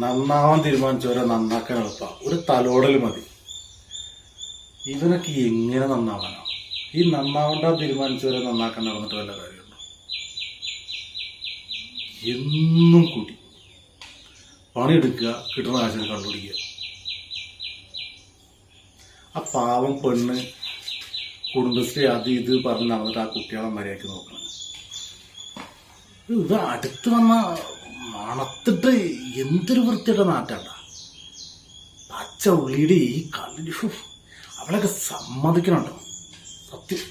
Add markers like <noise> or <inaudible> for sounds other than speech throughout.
നന്നാവാൻ തീരുമാനിച്ചവരെ നന്നാക്കാൻ എളുപ്പ. ഒരു തലോടൽ മതി. ഇവനൊക്കെ എങ്ങനെ നന്നാവാനോ? ഈ നന്നാവണ്ട തീരുമാനിച്ചവരെ നന്നാക്കാൻ നടന്നിട്ട് വല്ല കാര്യമുണ്ടോ? എന്നും കൂടി. പണിയെടുക്കുക കിട്ടുന്ന കാശിനെ കണ്ടുപിടിക്കുക. ആ പാവം പെണ്ണ് കുടുംബശ്രീ അത് ഇത് പറഞ്ഞ് നടന്നിട്ട് ആ കുട്ടികളെ മര്യാദയ്ക്ക് നോക്കണം. ഇത് അടുത്ത് വന്ന മണത്തിട്ട് എന്തൊരു വൃത്തിയുടെ നാറ്റാണ്ട പച്ച ഉള്ളിയുടെ ഈ കള്ളി അവളൊക്കെ സമ്മതിക്കണുണ്ടോ. സത്യം.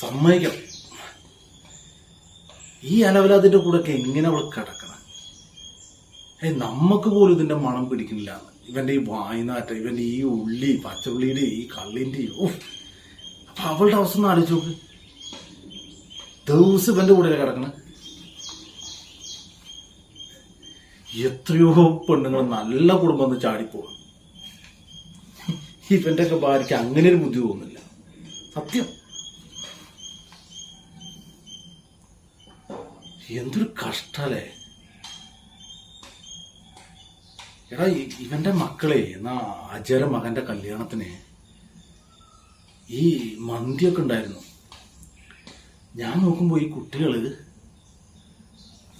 സമ്മതിക്കണം. ഈ അലവലാതിന്റെ കൂടെ ഒക്കെ എങ്ങനെ അവൾ കിടക്കണം? ഏ നമുക്ക് പോലും ഇതിന്റെ മണം പിടിക്കുന്നില്ല. ഇവന്റെ ഈ വായ്നാറ്റ ഇവന്റെ ഈ ഉള്ളി പച്ചുള്ളിയുടെ ഈ കള്ളിന്റെ ഓ അപ്പൊ അവളുടെ അവസ്ഥ ഒന്ന് ആലോചിച്ച് നോക്ക്. ദിവസം ഇവന്റെ കൂടെ കിടക്കണ? എത്രയോ പെണ്ണുങ്ങൾ നല്ല കുടുംബം ചാടിപ്പോകും. ഇവന്റെ ഒക്കെ ഭാര്യയ്ക്ക് അങ്ങനെ ഒരു ബുദ്ധി തോന്നുന്നില്ല. സത്യം. എന്തൊരു കഷ്ടല്ലേ. എടാ ഇവന്റെ മക്കളെ എന്നാ അജര മകന്റെ കല്യാണത്തിന് ഈ മന്തിയൊക്കെ ഉണ്ടായിരുന്നു. ഞാൻ നോക്കുമ്പോൾ ഈ കുട്ടികൾ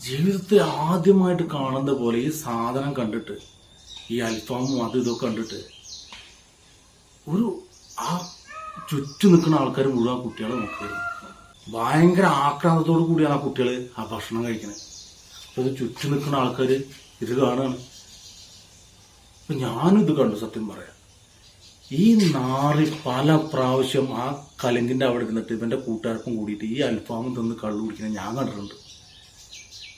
ജീവിതത്തിൽ ആദ്യമായിട്ട് കാണുന്ന പോലെ ഈ സാധനം കണ്ടിട്ട് ഈ അൽഫാമും അത് ഇതൊക്കെ കണ്ടിട്ട് ഒരു ആ ചുറ്റും നിൽക്കുന്ന ആൾക്കാർ മുഴുവൻ കുട്ടികളെ നോക്കുകയായിരുന്നു ഭയങ്കര ആക്രാന്തത്തോടു കൂടിയാണ് ആ കുട്ടികൾ ആ ഭക്ഷണം കഴിക്കുന്നത് അപ്പൊ ഇത് ചുറ്റും നിൽക്കുന്ന ആൾക്കാർ ഇത് കാണുകയാണ് അപ്പൊ ഞാനും ഇത് കണ്ടു സത്യം പറയാം. ഈ നാറി പല പ്രാവശ്യം ആ കലങ്കിന്റെ അവിടെ ഇരുന്നിട്ട് ഇവന്റെ കൂട്ടുകാർക്കും കൂടിയിട്ട് ഈ അൽഫാമും തന്ന് കള്ളു കുടിക്കുന്നത് ഞാൻ കണ്ടിട്ടുണ്ട്.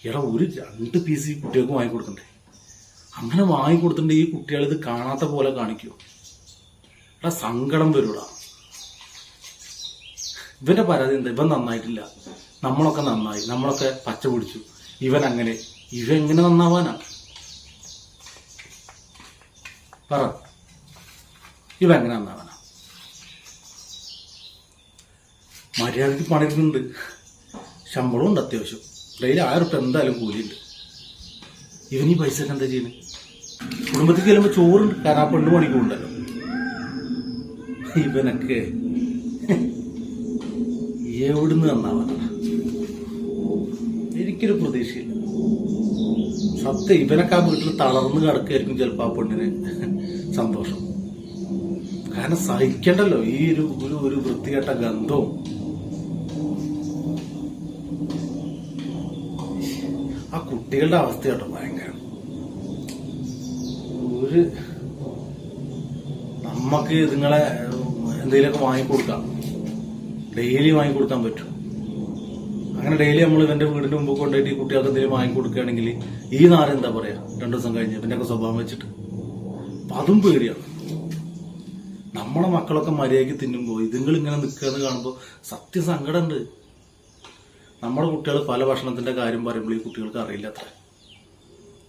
എടാ ഒരു രണ്ട് പീസ് ഈ കുട്ടികൾക്ക് വാങ്ങിക്കൊടുക്കണ്ടേ അങ്ങനെ വാങ്ങിക്കൊടുത്തിട്ടുണ്ട് ഈ കുട്ടികൾ ഇത് കാണാത്ത പോലെ കാണിക്കുമോ എടാ സങ്കടം വരൂടാ. ഇവന്റെ പരാതി എന്താ? ഇവൻ നന്നായിട്ടില്ല. നമ്മളൊക്കെ നന്നായി. നമ്മളൊക്കെ പച്ച പിടിച്ചു. ഇവൻ അങ്ങനെ. ഇവൻ എങ്ങനെ നന്നാവാനാ? പറ. ഇവ എങ്ങനെ നന്നാവാനാ? മര്യാദയ്ക്ക് പണിയുന്നുണ്ട് ശമ്പളമുണ്ട് അത്യാവശ്യം. ഡെയിലി ഉറുപ്പ്യ എന്തായാലും കൂലിയുണ്ട്. ഇവനീ പൈസ ഒക്കെ എന്താ ചെയ്യുന്നത് കുടുംബത്തിൽ ചെല്ലുമ്പോൾ ചോറുണ്ട് കാരണം ആ പെണ്ണ് പണിക്ക് ഉണ്ടല്ലോ ഇവനൊക്കെ എവിടുന്ന് നന്നാവാനാ എനിക്കൊരു പ്രതീക്ഷയില്ല. സത്യം ഇവനൊക്കെ ആ വീട്ടിൽ തളർന്ന് കിടക്കുകയായിരിക്കും ചിലപ്പോൾ ആ പെണ്ണിന് സന്തോഷം. കാരണം സഹിക്കണ്ടല്ലോ ഈ ഒരു ഒരു ഒരു വൃത്തികെട്ട ഗന്ധവും. ആ കുട്ടികളുടെ അവസ്ഥ കേട്ടോ ഭയങ്കര. ഒരു നമുക്ക് ഇതുങ്ങളെ എന്തെങ്കിലുമൊക്കെ വാങ്ങിക്കൊടുക്കാം. ഡെയിലി വാങ്ങിക്കൊടുക്കാൻ പറ്റും. അങ്ങനെ ഡെയിലി നമ്മൾ ഇവന്റെ വീടിന്റെ മുമ്പ് കൊണ്ടുപോയിട്ട് ഈ കുട്ടികൾക്ക് എന്തെങ്കിലും വാങ്ങിക്കൊടുക്കുകയാണെങ്കിൽ ഈ നാളെ എന്താ പറയാ? രണ്ടു ദിവസം കഴിഞ്ഞ് ഇവന്റെ ഒക്കെ സ്വഭാവം വെച്ചിട്ട്. അപ്പൊ അതും പേടിയാണ് നമ്മളെ മക്കളൊക്കെ മര്യാദയ്ക്ക് തിന്നുമ്പോൾ ഇതുങ്ങൾ ഇങ്ങനെ നിൽക്കുക എന്ന് കാണുമ്പോൾ സത്യസങ്കടമുണ്ട് നമ്മുടെ കുട്ടികൾ പല ഭക്ഷണത്തിന്റെ കാര്യം പറയുമ്പോൾ ഈ കുട്ടികൾക്ക് അറിയില്ല അത്ര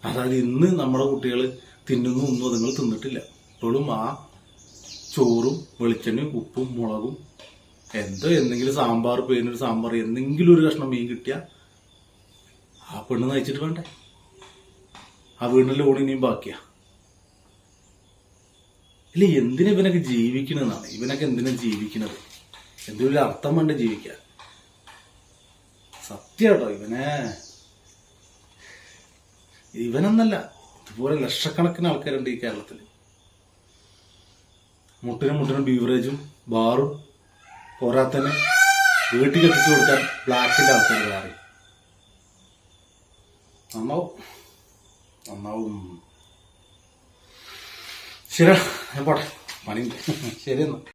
അതായത് ഇന്ന് നമ്മുടെ കുട്ടികൾ തിന്നുന്നു ഒന്നും അതുങ്ങൾ തിന്നിട്ടില്ല. ഇപ്പോഴും ആ ചോറും വെളിച്ചെണ്ണയും ഉപ്പും മുളകും എന്തോ എന്തെങ്കിലും സാമ്പാർ പേരിനൊരു സാമ്പാർ എന്തെങ്കിലും ഒരു കഷ്ണം മീൻ കിട്ടിയാ ആ പെണ്ണ് നയിച്ചിട്ട് വേണ്ടേ? ആ വീടിന്റെ ലോൺ ഇനിയും ബാക്കിയാ. ഇല്ല എന്തിനാ ഇവനൊക്കെ ജീവിക്കണെന്നാണ് ഇവനൊക്കെ എന്തിനാ ജീവിക്കണത്? എന്തെങ്കിലും അർത്ഥം വേണ്ട ജീവിക്കാൻ സത്യാട്ടോ ഇവനെ. ഇവനൊന്നല്ല ഇതുപോലെ ലക്ഷക്കണക്കിന് ആൾക്കാരുണ്ട് ഈ കേരളത്തിൽ മുട്ടിനും മുട്ടിനും ബീവറേജും ബാറും പോരാത്തന്നെ വീട്ടിൽ എത്തിച്ചു കൊടുക്കാൻ ബ്ലാക്കിന്റെ ആൾക്കാർ വേറെ. നന്നാവും. നന്നാവും. ശരി ഞാൻ പോട്ടെ. പണി <laughs> ശരി എന്നാ.